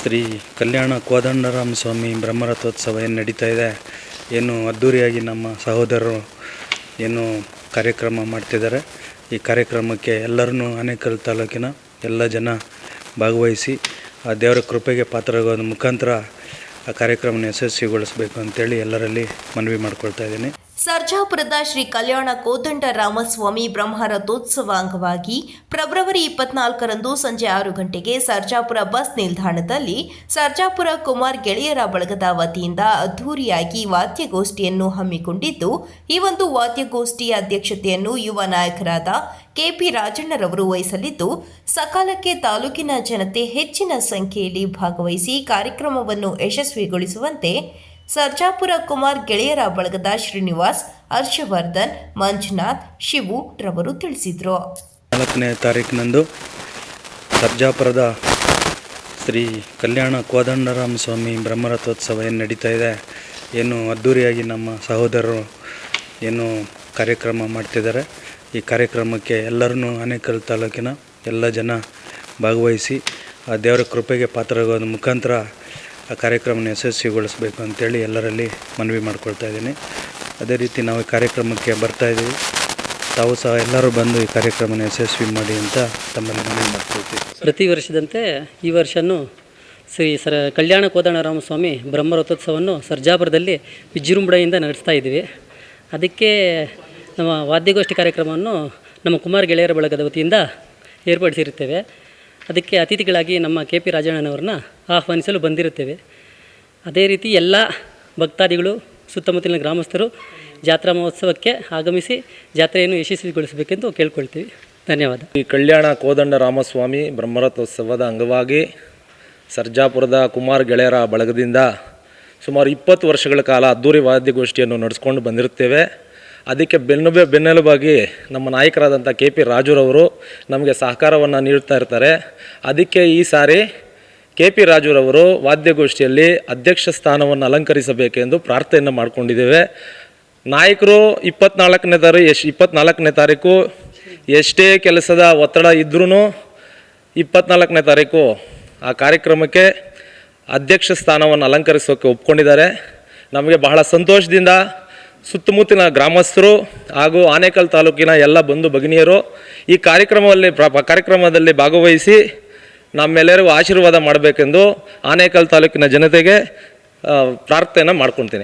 ಶ್ರೀ ಕಲ್ಯಾಣ ಕೋದಂಡರಾಮ ಸ್ವಾಮಿ ಬ್ರಹ್ಮರಥೋತ್ಸವ ಏನು ನಡೀತಾ ಇದೆ? ಏನು ಅದ್ದೂರಿಯಾಗಿ ನಮ್ಮ ಸಹೋದರರು ಏನು ಕಾರ್ಯಕ್ರಮ ಮಾಡ್ತಿದ್ದಾರೆ? ಈ ಕಾರ್ಯಕ್ರಮಕ್ಕೆ ಎಲ್ಲರನ್ನೂ ಆನೇಕಲ್ ತಾಲೂಕಿನ ಎಲ್ಲ ಜನ ಭಾಗವಹಿಸಿ ಆ ದೇವರ ಕೃಪೆಗೆ ಪಾತ್ರರಾಗೋದ್ರ ಮುಖಾಂತರ ಆ ಕಾರ್ಯಕ್ರಮನ ಯಶಸ್ವಿಗೊಳಿಸಬೇಕು ಅಂತೇಳಿ ಎಲ್ಲರಲ್ಲಿ ಮನವಿ ಮಾಡ್ಕೊಳ್ತಾ ಇದ್ದೀನಿ. ಸರ್ಜಾಪುರದ ಶ್ರೀ ಕಲ್ಯಾಣ ಕೋದಂಡ ರಾಮಸ್ವಾಮಿ ಬ್ರಹ್ಮರಥೋತ್ಸವ ಅಂಗವಾಗಿ ಫೆಬ್ರವರಿ ಇಪ್ಪತ್ನಾಲ್ಕರಂದು ಸಂಜೆ ಆರು ಗಂಟೆಗೆ ಸರ್ಜಾಪುರ ಬಸ್ ನಿಲ್ದಾಣದಲ್ಲಿ ಸರ್ಜಾಪುರ ಕುಮಾರ್ ಗೆಳೆಯರ ಬಳಗದ ವತಿಯಿಂದ ಅದ್ಧೂರಿಯಾಗಿ ವಾದ್ಯಗೋಷ್ಠಿಯನ್ನು ಹಮ್ಮಿಕೊಂಡಿದ್ದು, ಈ ಒಂದು ವಾದ್ಯಗೋಷ್ಠಿಯ ಅಧ್ಯಕ್ಷತೆಯನ್ನು ಯುವ ನಾಯಕರಾದ ಕೆಪಿ ರಾಜಣ್ಣರವರು ವಹಿಸಲಿದ್ದು, ಸಕಾಲಕ್ಕೆ ತಾಲೂಕಿನ ಜನತೆ ಹೆಚ್ಚಿನ ಸಂಖ್ಯೆಯಲ್ಲಿ ಭಾಗವಹಿಸಿ ಕಾರ್ಯಕ್ರಮವನ್ನು ಯಶಸ್ವಿಗೊಳಿಸುವಂತೆ ಸರ್ಜಾಪುರ ಕುಮಾರ್ ಗೆಳೆಯರ ಬಳಗದ ಶ್ರೀನಿವಾಸ್, ಹರ್ಷವರ್ಧನ್, ಮಂಜುನಾಥ್, ಶಿವು ರವರು ತಿಳಿಸಿದರು. ನಾಲ್ಕನೇ ತಾರೀಕಿನಂದು ಸರ್ಜಾಪುರದ ಶ್ರೀ ಕಲ್ಯಾಣ ಕೋದಂಡರಾಮ ಸ್ವಾಮಿ ಬ್ರಹ್ಮರಥೋತ್ಸವ ಏನು ನಡೀತಾ ಇದೆ, ಏನು ಅದ್ಧೂರಿಯಾಗಿ ನಮ್ಮ ಸಹೋದರರು ಏನು ಕಾರ್ಯಕ್ರಮ ಮಾಡ್ತಿದ್ದಾರೆ, ಈ ಕಾರ್ಯಕ್ರಮಕ್ಕೆ ಎಲ್ಲರನ್ನೂ ಆನೇಕಲ್ ತಾಲೂಕಿನ ಎಲ್ಲ ಜನ ಭಾಗವಹಿಸಿ ಆ ದೇವರ ಕೃಪೆಗೆ ಪಾತ್ರರಾಗೋದ್ರ ಮುಖಾಂತರ ಆ ಕಾರ್ಯಕ್ರಮನ ಯಶಸ್ವಿಗೊಳಿಸಬೇಕು ಅಂತೇಳಿ ಎಲ್ಲರಲ್ಲಿ ಮನವಿ ಮಾಡ್ಕೊಳ್ತಾ ಇದ್ದೀನಿ. ಅದೇ ರೀತಿ ನಾವು ಈ ಕಾರ್ಯಕ್ರಮಕ್ಕೆ ಬರ್ತಾ ಇದ್ದೀವಿ. ತಾವು ಸಹ ಎಲ್ಲರೂ ಬಂದು ಈ ಕಾರ್ಯಕ್ರಮನ ಯಶಸ್ವಿ ಮಾಡಿ ಅಂತ ತಮ್ಮಲ್ಲಿ ಮನವಿ ಮಾಡ್ಕೊಳ್ತೀವಿ. ಪ್ರತಿ ವರ್ಷದಂತೆ ಈ ವರ್ಷವೂ ಶ್ರೀ ಸರ ಕಲ್ಯಾಣ ಕೋದಂಡರಾಮಸ್ವಾಮಿ ಬ್ರಹ್ಮರಥೋತ್ಸವವನ್ನು ಸರ್ಜಾಪುರದಲ್ಲಿ ವಿಜೃಂಭಣೆಯಿಂದ ನಡೆಸ್ತಾ ಇದ್ದೀವಿ. ಅದಕ್ಕೆ ನಮ್ಮ ವಾದ್ಯಗೋಷ್ಠಿ ಕಾರ್ಯಕ್ರಮವನ್ನು ನಮ್ಮ ಕುಮಾರ್ ಗೆಳೆಯರ ಬಳಗದ ವತಿಯಿಂದ ಏರ್ಪಡಿಸಿರುತ್ತೇವೆ. ಅದಕ್ಕೆ ಅತಿಥಿಗಳಾಗಿ ನಮ್ಮ ಕೆ ಪಿ ರಾಜಣ್ಣನವ್ರನ್ನ ಆಹ್ವಾನಿಸಲು ಬಂದಿರುತ್ತೇವೆ. ಅದೇ ರೀತಿ ಎಲ್ಲ ಭಕ್ತಾದಿಗಳು, ಸುತ್ತಮುತ್ತಲಿನ ಗ್ರಾಮಸ್ಥರು ಜಾತ್ರಾ ಮಹೋತ್ಸವಕ್ಕೆ ಆಗಮಿಸಿ ಜಾತ್ರೆಯನ್ನು ಯಶಸ್ವಿಗೊಳಿಸಬೇಕೆಂದು ಕೇಳ್ಕೊಳ್ತೀವಿ. ಧನ್ಯವಾದ. ಈ ಕಲ್ಯಾಣ ಕೋದಂಡ ರಾಮಸ್ವಾಮಿ ಬ್ರಹ್ಮರಥೋತ್ಸವದ ಅಂಗವಾಗಿ ಸರ್ಜಾಪುರದ ಕುಮಾರ್ ಗೆಳೆಯರ ಬಳಗದಿಂದ ಸುಮಾರು ಇಪ್ಪತ್ತು ವರ್ಷಗಳ ಕಾಲ ಅದ್ದೂರಿ ವಾದ್ಯಗೋಷ್ಠಿಯನ್ನು ನಡೆಸ್ಕೊಂಡು ಬಂದಿರುತ್ತೇವೆ. ಅದಕ್ಕೆ ಬೆನ್ನುಬೆ ಬೆನ್ನೆಲುಬಾಗಿ ನಮ್ಮ ನಾಯಕರಾದಂಥ ಕೆ ಪಿ ರಾಜುರವರು ನಮಗೆ ಸಹಕಾರವನ್ನು ನೀಡ್ತಾ ಇರ್ತಾರೆ. ಅದಕ್ಕೆ ಈ ಸಾರಿ ಕೆ ಪಿ ರಾಜುರವರು ವಾದ್ಯಗೋಷ್ಠಿಯಲ್ಲಿ ಅಧ್ಯಕ್ಷ ಸ್ಥಾನವನ್ನು ಅಲಂಕರಿಸಬೇಕೆಂದು ಪ್ರಾರ್ಥನೆಯನ್ನು ಮಾಡಿಕೊಂಡಿದ್ದೇವೆ. ನಾಯಕರು ಇಪ್ಪತ್ನಾಲ್ಕನೇ ತಾರೀಕು ಎಷ್ಟು ಇಪ್ಪತ್ನಾಲ್ಕನೇ ತಾರೀಕು ಎಷ್ಟೇ ಕೆಲಸದ ಒತ್ತಡ ಇದ್ರೂ ಇಪ್ಪತ್ನಾಲ್ಕನೇ ತಾರೀಕು ಆ ಕಾರ್ಯಕ್ರಮಕ್ಕೆ ಅಧ್ಯಕ್ಷ ಸ್ಥಾನವನ್ನು ಅಲಂಕರಿಸೋಕೆ ಒಪ್ಕೊಂಡಿದ್ದಾರೆ. ನಮಗೆ ಬಹಳ ಸಂತೋಷದಿಂದ ಸುತ್ತಮುತ್ತಲಿನ ಗ್ರಾಮಸ್ಥರು ಹಾಗೂ ಆನೇಕಲ್ ತಾಲೂಕಿನ ಎಲ್ಲ ಬಂಧು ಭಗಿನಿಯರು ಈ ಕಾರ್ಯಕ್ರಮದಲ್ಲಿ ಕಾರ್ಯಕ್ರಮದಲ್ಲಿ ಭಾಗವಹಿಸಿ ನಮ್ಮೆಲ್ಲರಿಗೂ ಆಶೀರ್ವಾದ ಮಾಡಬೇಕೆಂದು ಆನೇಕಲ್ ತಾಲೂಕಿನ ಜನತೆಗೆ ಪ್ರಾರ್ಥನೆ ಮಾಡ್ಕೊಳ್ತೀನಿ.